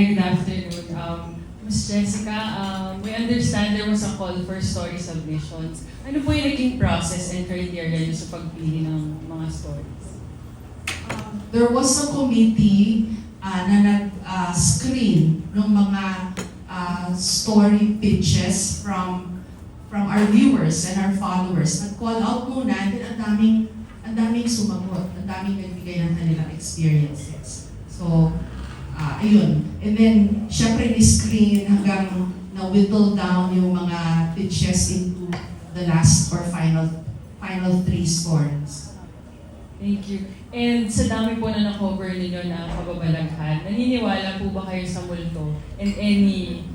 Hi, good afternoon. Um, Ms. Jessica, um, we understand there was a call for story submissions. Ano po yung naging process and criteria niyo sa pagpili ng mga stories? Um, there was a committee uh, na nag-screen ng mga uh, story pitches from from our viewers and our followers. Nag-call out muna, then ang daming, ang daming sumagot, ang daming nagbigay ng kanilang experiences. So, uh, ayun. And then, syempre, ni-screen hanggang na-whittle down yung mga pitches into the last or final final three scores. Thank you. And sa dami po na na-cover ninyo na kababalaghan, naniniwala po ba kayo sa multo and any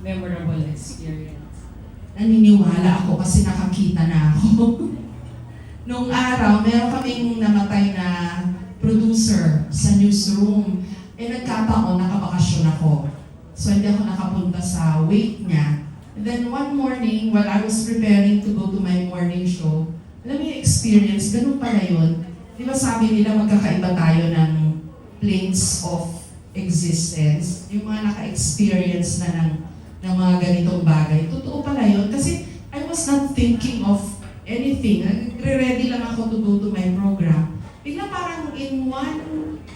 memorable experience? naniniwala ako kasi nakakita na ako. Nung araw, meron kaming namatay na producer sa newsroom. Eh nagkataon, nakabakasyon ako. So hindi ako nakapunta sa wake niya. Then one morning, while I was preparing to go to my morning show, alam mo yung experience, ganun pala yun. Di ba sabi nila magkakaiba tayo ng planes of existence? Yung mga naka-experience na ng ng mga ganitong bagay. Totoo pala yun. Kasi I was not thinking of anything. Nagre-ready lang ako to go to my program. Bigla parang in one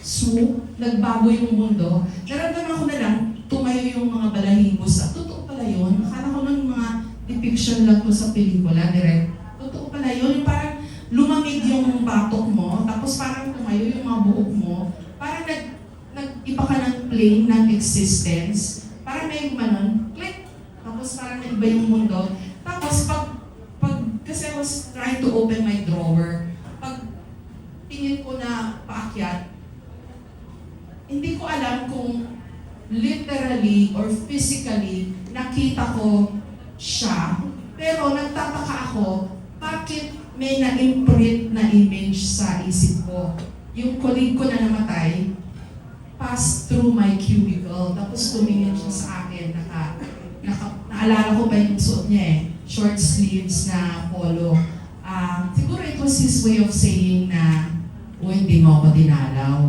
swoop, nagbago yung mundo. Naramdaman ko na lang, tumayo yung mga balahibo sa, totoo pala yun. Akala ko nun mga depiction lang ko sa pelikula, direct. Totoo pala yun. Parang lumamig yung batok mo, tapos parang tumayo yung mga buhok mo. Parang nag, nag-iba ka ng plane ng existence. Parang may manon, click. Tapos parang naiba yung mundo. Tapos pag, pag, kasi I was trying to open my drawer, pag tingin ko na paakyat, hindi ko alam kung literally or physically nakita ko siya. Pero nagtataka ako, bakit may na-imprint na image sa isip ko? Yung colleague ko na namatay, passed through my cubicle. Tapos tumingin siya sa akin. Naka, naka, naalala ko pa yung suot niya eh. Short sleeves na polo. Ah, siguro it was his way of saying na, Uy, hindi mo ako dinalaw.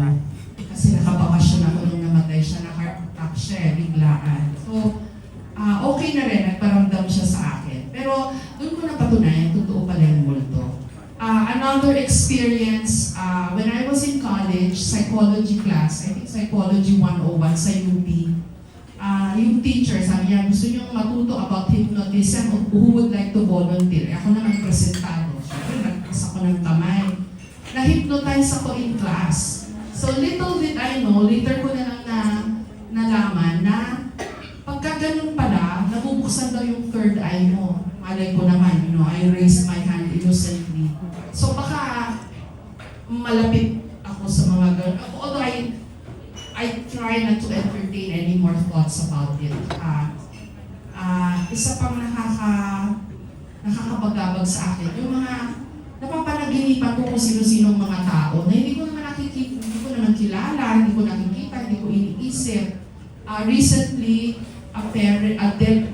Kasi nakabakasyon ako nung namatay siya. Naka-attack siya eh, biglaan. So, ah, okay na rin. Nagparamdam siya sa akin. Pero doon ko napatunayan, totoo pala yung multo. Uh, another experience, uh, when I was in college, psychology class, I think psychology 101 sa UP, uh, yung teacher, sabi niya, gusto niyo matuto about hypnotism, who would like to volunteer? Ako na nagpresentado. Siyempre, nagpas ako ng kamay. Na-hypnotize ako in class. So little did I know, later ko na lang na nalaman na pagka ganun pala, nabubuksan daw yung third eye mo. Malay ko naman, you know, I raised my hand innocently. So baka malapit ako sa mga ganun. Although I, I try not to entertain any more thoughts about it. Ah, ah, isa pang nakaka, nakakabagabag sa akin, yung mga napapanaginipan ko kung sino-sinong mga tao na hindi ko naman nakikita, hindi ko naman kilala, hindi ko nakikita, hindi ko iniisip. Ah, recently, a parent, a dead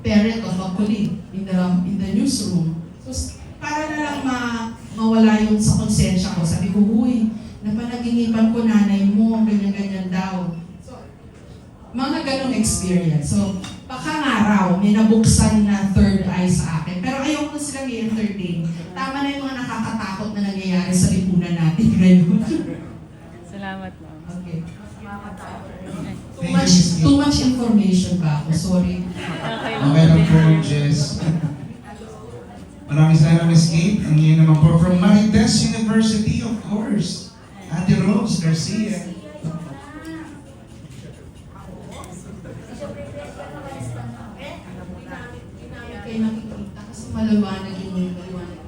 parent of a colleague in the in the newsroom. So, para na lang ma, mawala yung sa konsensya ko, sabi ko, huy, napanaginipan ko nanay mo, ganyan-ganyan daw. So, mga ganong experience. So, baka nga raw, may nabuksan na third eye sa akin. Pero ayoko na silang i-entertain. Tama na yung mga nakakatakot na nangyayari sa lipunan natin ngayon. Salamat. Too much, too much information ba ako? Sorry. Okay lang po, Jess. Maraming salamat, Miss Kate. Ang iyon naman po from Marites University, of course. Ate Rose Garcia. Kayo nakikita kasi maliwanag yung maliwanag.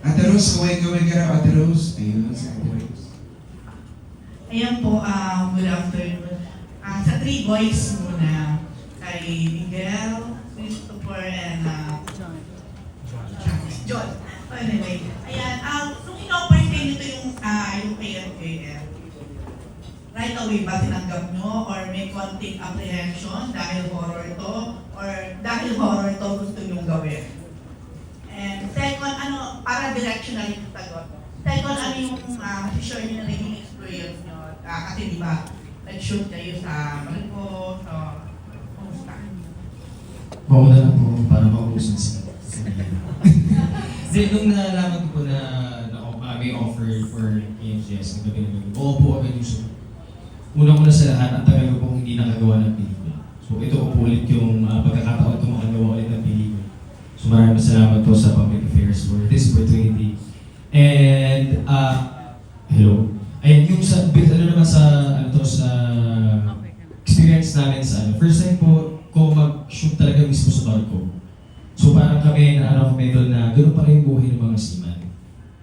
Ate Rose, kaway-kaway ka raw, Ate Rose. Ayun, si Ate Rose. Ayan po, ah, good afternoon. Ah, sa three boys muna, kay Miguel, Christopher, and uh, John. John. Oh, anyway, ayan, ah, nung in-offer nito yung, ah, yung KFKF, right away ba tinanggap nyo or may konting apprehension dahil horror to or dahil horror to gusto nyo gawin? And second, ano, para directional yung sagot. Second, ano yung uh, share nyo na naging experience Ah, kasi di ba, nag-shoot kayo sa barko, so, kumusta? Mauna lang po para mauusan si Hindi, nung nalaman ko po na, na uh, may offer for AMGS ng gabi ng gabi, oo po agad yung sumunod. Una-una sa lahat, ang tagal ko pong hindi nakagawa ng pelikula. So ito ko po ulit yung uh, pagkakataon ko makagawa ulit ng pelikula. So maraming salamat po sa Public Affairs for this opportunity. And, uh, hello. Ayun, yung sa, ano naman sa, ano to, sa experience namin sa ano. First time po ko mag-shoot talaga mismo sa barko. So parang kami na ano kami doon na ganoon pala yung buhay ng mga seaman.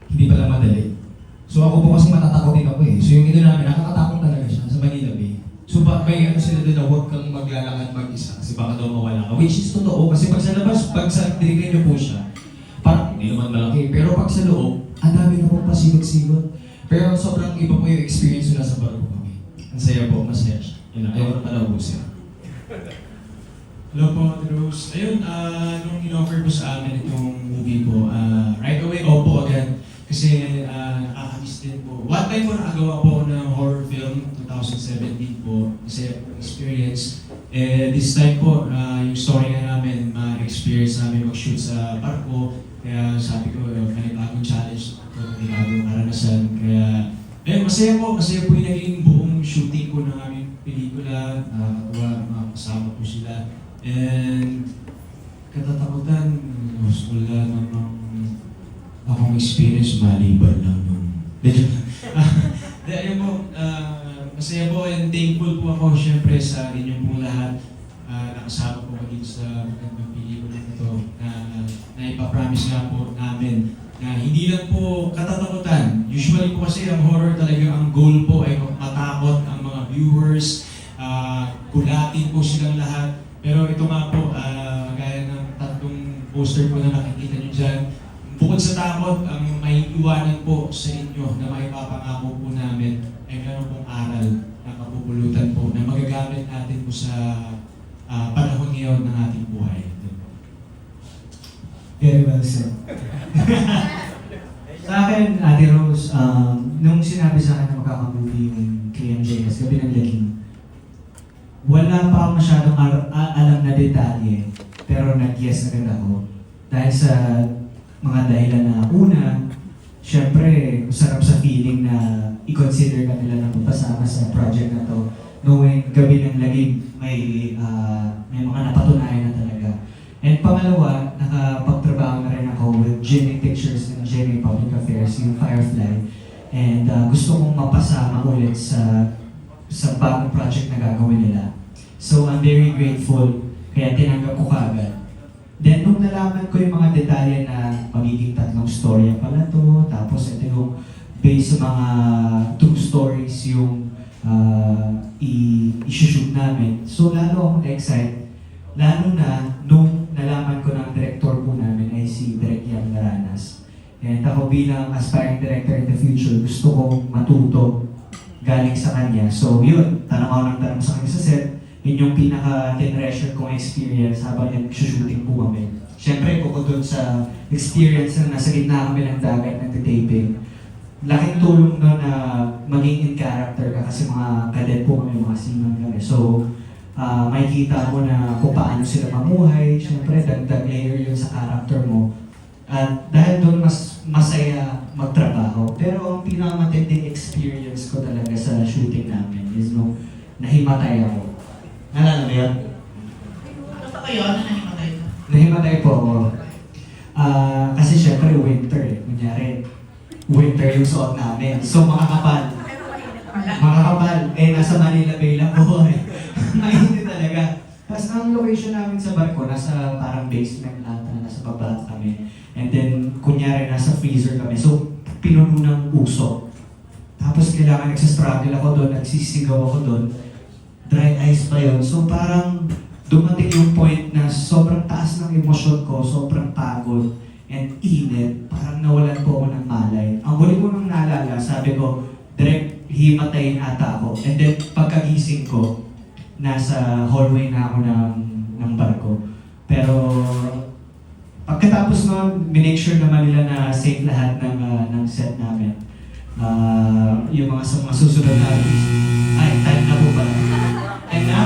Hindi pala madali. So ako po kasi matatakotin ako eh. So yung ino namin, nakakatakot talaga siya sa Manila Bay. So ba, may ano sila doon na huwag kang maglalakad mag-isa kasi baka daw mawala ka. Which is totoo kasi pag sa labas, pag sa dinigay niyo po siya, parang hindi naman malaki. Pero pag sa loob, ang dami na pong pasigot-sigot. Pero sobrang iba po yung experience nila sa barko kami. Ang saya po, masaya siya. Yun na, ayaw ko na pala ubusin. Hello po, Ate Rose. Ayun, ah, nung in-offer po sa amin itong movie po, ah, right away, opo agad. Kasi uh, nakakamiss din po. One time po nakagawa po ng horror film, 2017 po, kasi experience. Eh, this time po, ah, yung story nga namin, ma-experience namin mag-shoot sa barko. Kaya sabi ko, eh, may bagong challenge ito, may bagong karanasan. Kaya, eh, masaya po, masaya po yung naging buong shooting po ng aming pelikula. Nakakatuwa, mga kasama po sila. And katatakutan, wala namang akong experience maliban lang nung... Ayun po, ah, masaya po and thankful po ako syempre sa inyong pong lahat. Ah, nakasama po kayo sa magandang pelikula ito na naipapromise nga po namin na hindi lang po katatakutan. Usually po kasi ang horror talaga ang goal po ay matakot ang mga viewers, ah, kulatin po silang lahat. Pero ito nga po, ah, gaya ng tatlong poster po na nakikita nyo dyan, bukod sa takot, ang may iwanan po sa inyo na may papangako po namin ay meron pong aral na kapupulutan po na magagamit natin po sa ah, panahon ngayon ng ating buhay. Very well said. sa akin, Ate Rose, um, nung sinabi sa akin na magkakamovie yung KMJS, Gabi ng Laging, wala pa ako masyadong alam na detalye, pero nag-yes agad ako. Dahil sa mga dahilan na una, syempre, sarap sa feeling na i-consider ka nila na papasama sa project na to. Knowing gabi ng laging may, ah, may mga napatunayan na talaga. And pangalawa, nakapagtrabaho na rin ako with GMA Pictures and GMA Public Affairs, yung Firefly. And ah, gusto kong mapasama ulit sa sa bagong project na gagawin nila. So I'm very grateful, kaya tinanggap ko kaagad. Then nung nalaman ko yung mga detalye na magiging tatlong story pala to, tapos ito yung based sa mga true stories yung uh, i-shoot namin. So lalo akong na-excite, lalo na nung nalaman ko ang director po namin ay si Direk Yam Laranas. And ako bilang aspiring director in the future, gusto kong matuto galing sa kanya. So yun, tanong ako ng tanong sa kanya yun yung pinaka-treasure kong experience habang nag-shooting po kami. Siyempre, bukod dun sa experience na nasa gitna kami ng dagat nag-taping, laking tulong doon na maging in character ka kasi mga cadet po kami, mga seaman kami. So, ah makikita mo na kung paano sila mamuhay. Siyempre, dagdag layer yun sa character mo. At dahil doon, mas masaya magtrabaho. Pero ang pinakamatinding experience ko talaga sa shooting namin is nung nahimatay ako. Yun? Ano kayo? Ano nahimatay ka? Nahimatay po ako. Ah, kasi syempre winter eh. Kunyari, winter yung suot namin. So makakapal. Makakapal. Eh, nasa Manila Bay lang po eh. Mainit talaga. Tapos ang location namin sa barko, nasa parang basement lahat na nasa baba kami. And then, kunyari, nasa freezer kami. So, pinuno ng uso. Tapos kailangan nagsistruggle ako doon, nagsisigaw ako doon. Dry ice pa yun. So parang dumating yung point na sobrang taas ng emosyon ko, sobrang pagod and init, parang nawalan po ako ng malay. Ang huli ko nang naalala, sabi ko, direct himatayin ata ako. And then pagkagising ko, nasa hallway na ako ng, ng barko. Pero pagkatapos nun, minake sure naman nila na safe lahat ng, ah, ng set namin. ah, yung mga, sa mga susunod na ay, time na po pala. Time na?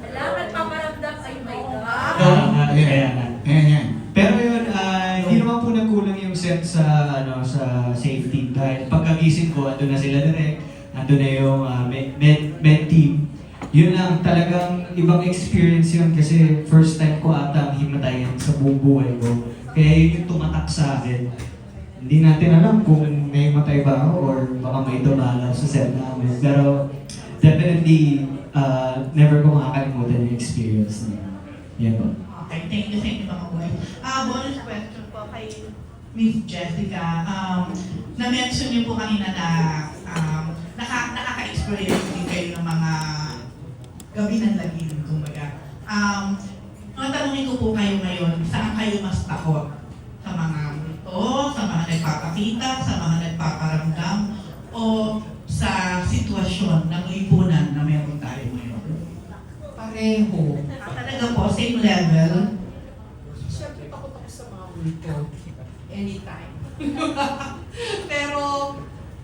Kailangan paparamdam ay may God. Ah, ah. Ayan, yan. Pero yun, ah, hindi naman po nagkulang yung sense sa ano sa safety dahil pagkagising ko, ando na sila direct, ando na yung ah, med, med, med team. Yun lang, talagang ibang experience yun kasi first time ko ata himatayan sa buong buhay ko. Kaya yun yung tumatak sa akin. Hindi natin alam kung may matay ba ako or baka may dumalaw sa set namin. Pero definitely, ah, never ko makakalimutan yung experience yun. Yan po. Okay, thank you, thank you mga boy. Ah, bonus question po kay Miss Jessica. Um, na-mention niyo po kanina na um, naka, nakaka-experience din kayo ng mga gabi ng lagim, kumbaga. Um, tatanungin ko po kayo ngayon, saan kayo mas takot? Sa mga multo, sa mga nagpapakita, sa mga nagpaparamdam, o sa sitwasyon ng lipunan na meron tayo ngayon? Pareho. Ah, talaga po, same level. Siyempre, takot ako sa mga multo. Anytime. Pero,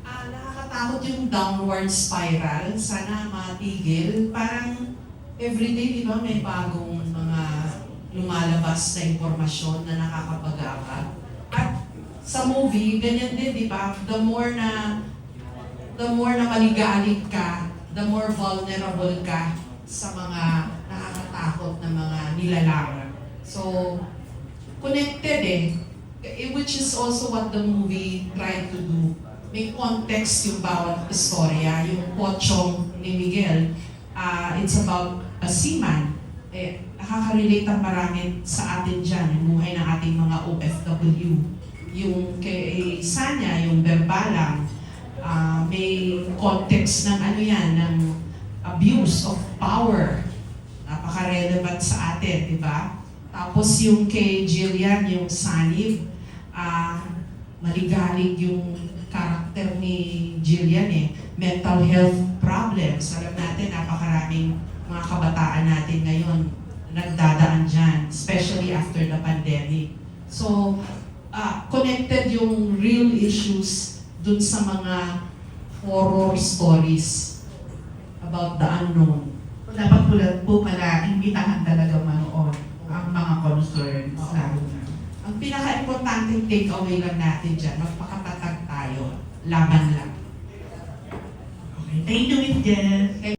ah, nakakatakot yung downward spiral. Sana matigil. Parang, everyday, di ba, may bagong mga lumalabas na impormasyon na nakakapag-apat. At sa movie, ganyan din, di ba? The more na the more na maligalig ka, the more vulnerable ka sa mga nakakatakot na mga nilalang. So, connected eh. Eh, Which is also what the movie tried to do. May context yung bawat istorya. Yung Pochong ni Miguel, ah, it's about a seaman. Eh, nakaka-relate ang marami sa atin dyan, yung buhay ng ating mga OFW. Yung kay Sanya, yung Berbalang, ah, may context ng ano yan, ng abuse of power. Napaka-relevant sa atin, di ba? Tapos yung kay Jillian, yung sanib, ah, maligalig yung karakter ni Jillian eh. Mental health problems. Alam natin, napakaraming mga kabataan natin ngayon nagdadaan dyan, especially after the pandemic. So, ah, connected yung real issues dun sa mga horror stories about the unknown. So, dapat po, po pala, imbitahan talaga manood ang mga concerns. lalo na. Ang pinaka-importanting takeaway lang natin dyan, magpakatatag tayo, laban lang. Okay, thank you, Miss Jess.